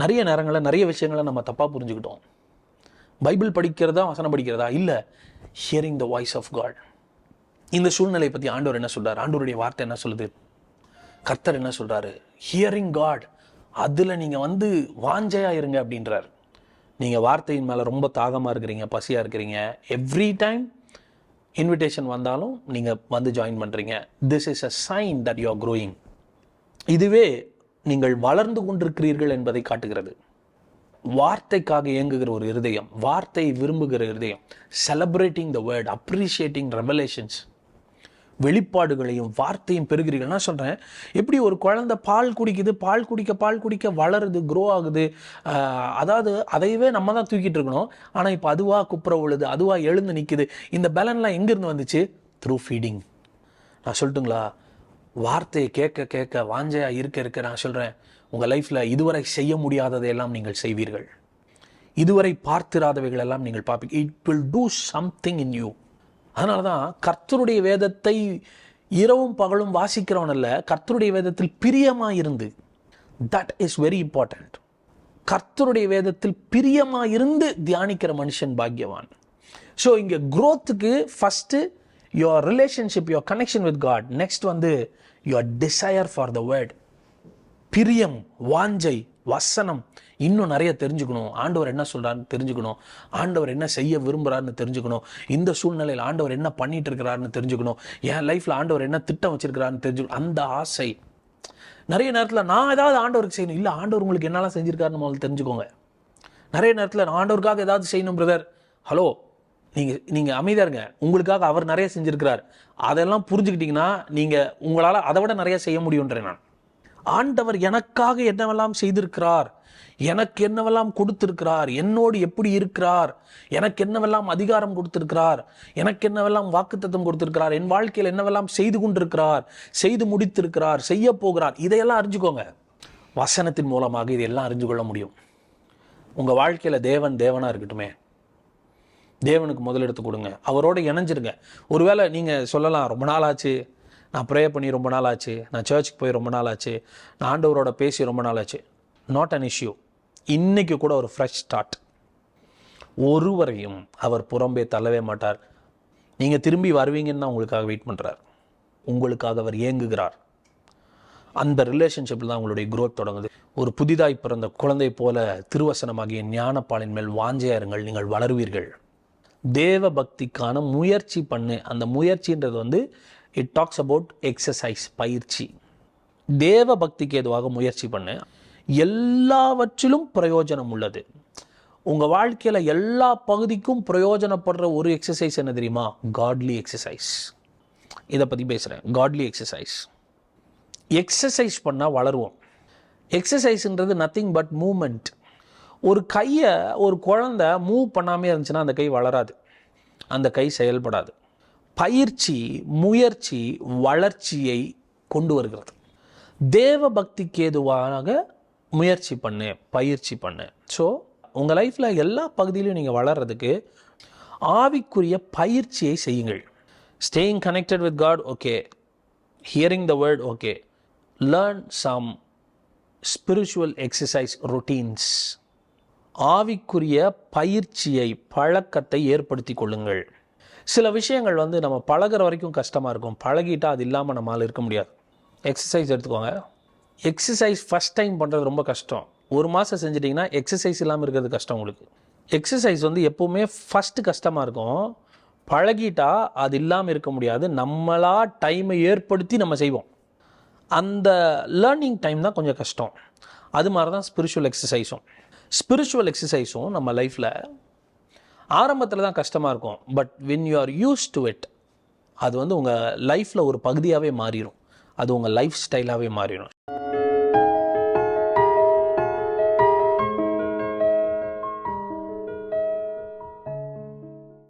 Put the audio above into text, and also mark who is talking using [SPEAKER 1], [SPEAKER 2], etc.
[SPEAKER 1] நிறைய நேரங்களில் நிறைய விஷயங்களை நம்ம தப்பாக புரிஞ்சுக்கிட்டோம். பைபிள் படிக்கிறதா வசனம் படிக்கிறதா? இல்லை hearing the voice of God இந்த சூழ்நிலையை பற்றி ஆண்டவர் என்ன சொல்கிறார் ஆண்டவருடைய வார்த்தை என்ன சொல்லுது? கர்த்தர் என்ன சொல்கிறாரு ஹியரிங் காட் அதில் நீங்கள் வந்து வாஞ்சையாக இருங்க அப்படின்றார். நீங்கள் வார்த்தையின் மேலே ரொம்ப தாகமாக இருக்கிறீங்க பசியாக இருக்கிறீங்க. எவ்ரி டைம் இன்விடேஷன் வந்தாலும் நீங்கள் வந்து ஜாயின் பண்ணுறீங்க this is a sign that you are growing இதுவே நீங்கள் வளர்ந்து கொண்டிருக்கிறீர்கள் என்பதை காட்டுகிறது. வார்த்தைக்காக இயங்குகிற ஒரு இருதயம் வார்த்தை விரும்புகிற இருதயம் celebrating the word appreciating revelations வெளிப்பாடுகளையும் வார்த்தையும் பெறுகிறீர்கள். நான் சொல்கிறேன் எப்படி ஒரு குழந்தை பால் குடிக்குது பால் குடிக்க பால் குடிக்க வளருது க்ரோ ஆகுது அதாவது அதையவே நம்ம தான் தூக்கிட்டு இருக்கணும். ஆனால் இப்போ அதுவாக குப்புற உழுது அதுவாக எழுந்து நிற்குது இந்த பேலன்லாம் எங்கேருந்து வந்துச்சு? த்ரூ ஃபீடிங் நான் சொல்லட்டுங்களா? வார்த்தையை கேட்க கேட்க வாஞ்சையாக இருக்க இருக்க நான் சொல்கிறேன் உங்கள் லைஃப்பில் இதுவரை செய்ய முடியாததையெல்லாம் நீங்கள் செய்வீர்கள். இதுவரை பார்த்திராதவைகள் எல்லாம் நீங்கள் பார்ப்பீங்க. It will do something in you அதனால தான் கர்த்தருடைய வேதத்தை இரவும் பகலும் வாசிக்கிறவன் அல்ல கர்த்தருடைய வேதத்தில் பிரியமாக இருந்து தட் இஸ் வெரி இம்பார்ட்டண்ட் கர்த்தருடைய வேதத்தில் பிரியமாக இருந்து தியானிக்கிற மனுஷன் பாக்கியவான். ஸோ இங்கே குரோத்துக்கு first your relationship your connection with God next வந்து your desire for the word பிரியம் வாஞ்சை வசனம். இன்னும் நிறைய தெரிஞ்சுக்கணும். ஆண்டவர் என்ன சொல்கிறாருன்னு தெரிஞ்சுக்கணும். ஆண்டவர் என்ன செய்ய விரும்புகிறாருன்னு தெரிஞ்சுக்கணும். இந்த சூழ்நிலையில் ஆண்டவர் என்ன பண்ணிட்டு இருக்கிறாருன்னு தெரிஞ்சுக்கணும். என் லைஃப்பில் ஆண்டவர் என்ன திட்டம் வச்சிருக்கிறாருன்னு தெரிஞ்சுக்கணும். அந்த ஆசை. நிறைய நேரத்தில் நான் ஏதாவது ஆண்டவருக்கு செய்யணும். இல்லை ஆண்டவர் உங்களுக்கு என்னெல்லாம் செஞ்சிருக்காருன்னு முதல்ல தெரிஞ்சுக்கோங்க. நிறைய நேரத்தில் நான் ஆண்டவருக்காக ஏதாவது செய்யணும் பிரதர் ஹலோ நீங்கள் நீங்கள் அமைதியாக இருங்க. உங்களுக்காக அவர் நிறைய செஞ்சுருக்கிறார். அதெல்லாம் புரிஞ்சுக்கிட்டிங்கன்னா நீங்கள் உங்களால் அதை விட நிறைய செய்ய முடியுன்றேன் நான். ஆண்டவர் எனக்காக என்னவெல்லாம் செய்திருக்கிறார்? எனக்கு என்னவெல்லாம் கொடுத்திருக்கிறார்? என்னோடு எப்படி இருக்கிறார்? எனக்கு என்னவெல்லாம் அதிகாரம் கொடுத்திருக்கிறார்? எனக்கு என்னவெல்லாம் வாக்குத்தத்தம் கொடுத்திருக்கிறார்? என் வாழ்க்கையில் என்னவெல்லாம் செய்து கொண்டிருக்கிறார்? செய்து முடித்திருக்கிறார்? செய்ய போகிறார்? இதையெல்லாம் அறிஞ்சுக்கோங்க. வசனத்தின் மூலமாக இதையெல்லாம் அறிஞ்சு கொள்ள முடியும். உங்கள் வாழ்க்கையில் தேவன் தேவனாக இருக்கட்டுமே. தேவனுக்கு முதலெடுத்து கொடுங்க. அவரோட இணைஞ்சிருங்க. ஒருவேளை நீங்கள் சொல்லலாம் ரொம்ப நாள் ஆச்சு நான் ப்ரே பண்ணி ரொம்ப நாள் ஆச்சு நான் சர்ச்சுக்கு போய் ரொம்ப நாள் ஆச்சு நான் ஆண்டவரோட பேசி ரொம்ப நாள் ஆச்சு நாட் அன் இஷ்யூ இன்றைக்கி கூட ஒரு ஃப்ரெஷ் ஸ்டார்ட் ஒருவரையும் அவர் புறம்பே தள்ளவே மாட்டார். நீங்கள் திரும்பி வருவீங்கன்னு தான் உங்களுக்காக வெயிட் பண்ணுறார் உங்களுக்காக அவர் ஏங்குகிறார் அந்த ரிலேஷன்ஷிப்பில் தான் உங்களுடைய குரோத் தொடங்குது. ஒரு புதிதாய் பிறந்த குழந்தை போல திருவசனமாகிய ஞானப்பாலின் மேல் வாஞ்சையாருங்கள் நீங்கள் வளருவீர்கள். தேவ பக்திக்கான முயற்சி பண்ணு. அந்த முயற்சின்றது வந்து இட் டாக்ஸ் அபவுட் எக்ஸசைஸ் பயிற்சி. தேவ பக்திக்கு ஏதுவாக முயற்சி பண்ணு. எல்லாவற்றிலும் பிரயோஜனம் உள்ளது. உங்கள் வாழ்க்கையில் எல்லா பகுதிக்கும் பிரயோஜனப்படுற ஒரு எக்ஸசைஸ் என்ன தெரியுமா? காட்லி எக்ஸசைஸ் இதை பற்றி பேசுகிறேன் காட்லி எக்ஸசைஸ் எக்ஸசைஸ் பண்ணால் வளருவோம். எக்ஸசைஸ்ன்றது நத்திங் பட் மூமெண்ட் ஒரு கையை ஒரு குழந்த மூவ் பண்ணாமே இருந்துச்சுன்னா அந்த கை வளராது. அந்த கை செயல்படாது. பயிற்சி முயற்சி வளர்ச்சியை கொண்டு வருகிறது. தேவ பக்திக்கு ஏதுவாக முயற்சி பண்ணு பயிற்சி பண்ணு. ஸோ உங்கள் லைஃப்பில் எல்லா பகுதியிலையும் நீங்கள் வளர்றதுக்கு ஆவிக்குரிய பயிற்சியை செய்யுங்கள். Staying connected with God okay hearing the word okay learn some spiritual exercise routines ஆவிக்குரிய பயிற்சியை பழக்கத்தை ஏற்படுத்தி கொள்ளுங்கள். சில விஷயங்கள் வந்து நம்ம பழகுற வரைக்கும் கஷ்டமாக இருக்கும். பழகிட்டால் அது இல்லாமல் நம்மளால் இருக்க முடியாது. எக்ஸசைஸ் எடுத்துக்கோங்க. எக்ஸசைஸ் ஃபஸ்ட் டைம் பண்ணுறது ரொம்ப கஷ்டம். ஒரு மாதம் செஞ்சிட்டிங்கன்னா எக்ஸசைஸ் இல்லாமல் இருக்கிறது கஷ்டம் உங்களுக்கு. எக்ஸசைஸ் வந்து எப்போவுமே ஃபஸ்ட்டு கஷ்டமாக இருக்கும். பழகிட்டா அது இல்லாமல் இருக்க முடியாது. நம்மளாக டைமை ஏற்படுத்தி நம்ம செய்வோம். அந்த லேர்னிங் டைம் தான் கொஞ்சம் கஷ்டம். அது மாதிரி தான் ஸ்பிரிச்சுவல் எக்ஸசைஸும் ஸ்பிரிச்சுவல் எக்ஸசைஸும் நம்ம லைஃப்பில் ஆரம்பத்தில் தான் கஷ்டமாக இருக்கும். But when you are use to it அது வந்து உங்கள் லைஃப்பில் ஒரு பகுதியாகவே மாறிடும் அது உங்கள் லைஃப் ஸ்டைலாகவே மாறிடும்